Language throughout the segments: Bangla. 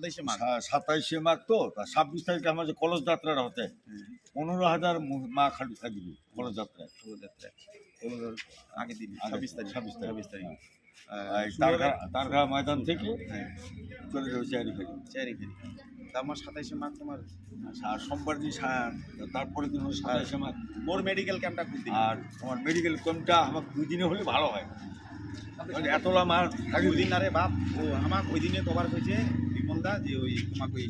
সাতাইশে মাঘ সাতাইশে মাঘ তো ছাব্বিশ তারিখে আমার যে কলস যাত্রাটা হতে পনেরো হাজার মু- খালি থাকবে কলস যাত্রায়। শোভাযাত্রা আগের দিন ছাব্বিশ তারিখ। 26 তারিখ। ছাব্বিশ তারিখ। তারঘা তারঘা ময়দান থেকে হ্যাঁ। চলে যাবে চেয়ারি ফেরি। চারি ফেরি। তা আমার সাতাইশে তোমার সোমবার দিন তারপরে দিন হলো সাতাইশে মোর মেডিকেল ক্যাম্পটা আর তোমার মেডিকেল ক্যাম্পটা আমার দুই দিনে হলে ভালো হয়। মানে এতলা মার থাকে ওই দিন আরে বাপ ও আমার ওই দিনে কভার হয়েছে বিমলদা যে ওই তোমাকে ওই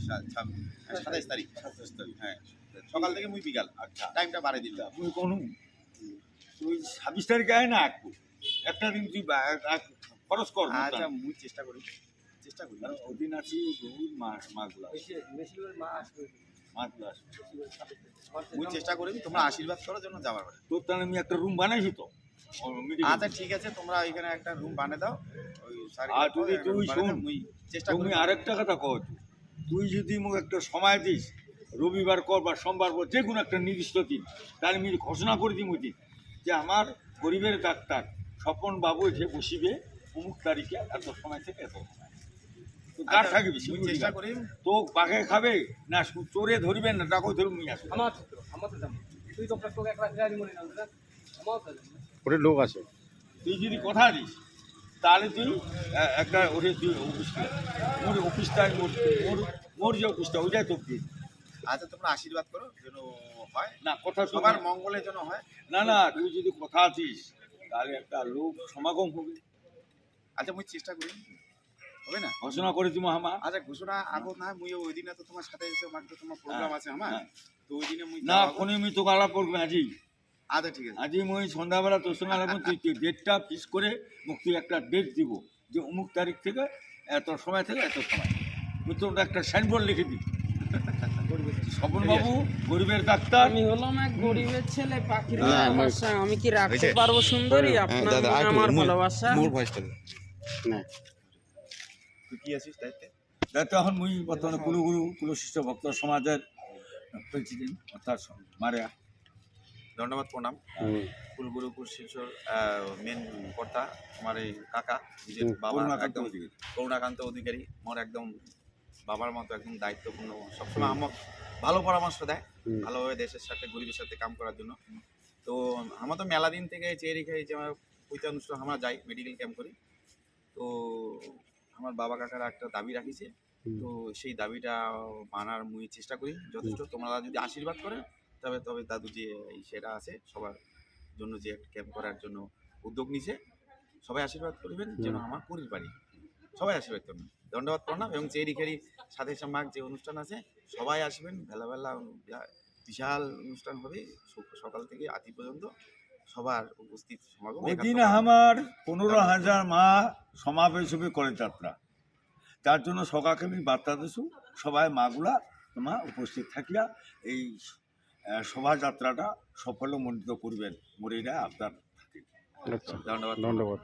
সাতাইশ তারিখ। সাতাইশ তারিখ। হ্যাঁ সকাল থেকে মুই বিকাল আচ্ছা টাইমটা বাড়াই দিলাম তুই কোনো তুই ছাব্বিশ তারিখে আয় না একটু একটা দিন তুই খরচ কর আচ্ছা মুই চেষ্টা করি চেষ্টা করি। কারণ ওদিন আছি বহুত মাস মাগুলা। মাগুলা আছে। মুই চেষ্টা করি তোমরা আশীর্বাদ করার জন্য যাবার তোর তাহলে আমি একটা রুম বানাইছি তো। আচ্ছা ঠিক আছে তোমরা এখানে একটা রুম বানিয়ে দাও। ওই আর তুই তুই শোন মুই চেষ্টা তুমি করি। আরেকটা কথা কও তুই যদি মোক একটা সময় দিস রবিবার কর বা সোমবার কর যে কোনো একটা নির্দিষ্ট দিন তাহলে আমি ঘোষণা করে দিই দিন যে আমার গরিবের ডাক্তার স্বপন বাবু যে বসিবে অমুক তারিখে এত সময় থেকে এত সময়। তো কার আচ্ছা, থাকবি চেষ্টা করি। তো বাঘে খাবে? না শু- চোরে ধরবেন না ডাকো ধরুন নিয়ে আসবে আমার আমার তুই তো একলা আমার ওটা লোক আছে। তুই যদি কথা দিস তাহলে তুই একটা ওরে তুই অফিস মোর অফিসটা মোর মোর- মোর যে অফিসটা ওইটাই তোর দিন আচ্ছা তোমরা আশীর্বাদ করো যেন হয়। না কথা সবার মঙ্গলের জন্য হয়। না না তুই যদি কথা আছিস তাহলে একটা লোক সমাগম হবে। আচ্ছা মুই চেষ্টা করি। হবে না? ঘোষণা করে দিব হামা আচ্ছা ঘোষণা আগত না মুই ওই দিনে তো তোমার সাথে এসে মাত্র তোমার প্রোগ্রাম আছে আমার। হ্যাঁ। তো ওই দিনে মুই না কোনে আমি তোকে আলাপ করবে আজি আচ্ছা ঠিক আছে। আজি মই সন্ধ্যাবেলা তোর সঙ্গে আলাপ তুই তুই ডেটটা ফিক্স করে মোক তুই একটা ডেট দিব যে অমুক তারিখ থেকে এত সময় থেকে এত সময়। তুই তোর একটা সাইনবোর্ড লিখে স্বপন গরিবের ডাক্তার। আমি হলাম এক গরিবের ছেলে পাখির হ্যাঁ, ভালোবাসা। আমি কি রাখতে পারব সুন্দরী? হ্যাঁ, আপনার আমার ভালোবাসা? মূল ভয়েসটা না। তুই কি আছিস দায়িত্বে? দায়িত্ব এখন মুই বর্তমানে কুলগুরু কুলশিষ্ট ভক্ত সমাজের প্রেসিডেন্ট অর্থাৎ মারিয়া। ধন্যবাদ প্রণাম। হুম। কুলগুরু কুলশিলচর মেন কর্তা আমার এই কাকা হুম, বাবা একদম। করুণাকান্ত অধিকারী আমার একদম বাবার মতো একদম দায়িত্বপূর্ণ। সবসময় আমার ভালো পরামর্শ দেয় ভালোভাবে দেশের সাথে গরিবের সাথে কাম করার জন্য। তো আমার তো মেলা দিন থেকে চেয়ে খাই যে আমার পৈতা অনুষ্ঠান আমরা যাই মেডিকেল ক্যাম্প করি। তো আমার বাবা কাকারা একটা দাবি রাখিছে। তো সেই দাবিটা মানার মুই চেষ্টা করি যথেষ্ট। তোমরা যদি আশীর্বাদ করে তবে তবে দাদু যে এই সেটা আছে সবার জন্য যে একটা ক্যাম্প করার জন্য উদ্যোগ নিছে সবাই আশীর্বাদ করবেন যেন আমার পরির বাড়ি সবাই আশীর্বাদ করবেন। ধন্যবাদ প্রণাম এবং চেরি খেরি সাথে মাঘ যে অনুষ্ঠান আছে সবাই আসবেন বেলা বেলা বিশাল অনুষ্ঠান হবে সকাল থেকে আতি পর্যন্ত সবার উপস্থিত সমাগম। দিন আমার পনেরো হাজার মা সমাবেশ হবে করে যাত্রা তার জন্য সকালকে আমি বার্তা দিছু সবাই মাগুলা তোমার উপস্থিত থাকিয়া এই শোভাযাত্রাটা সফলমণ্ডিত করবেন মরিরা আপনার আচ্ছা ধন্যবাদ। ধন্যবাদ।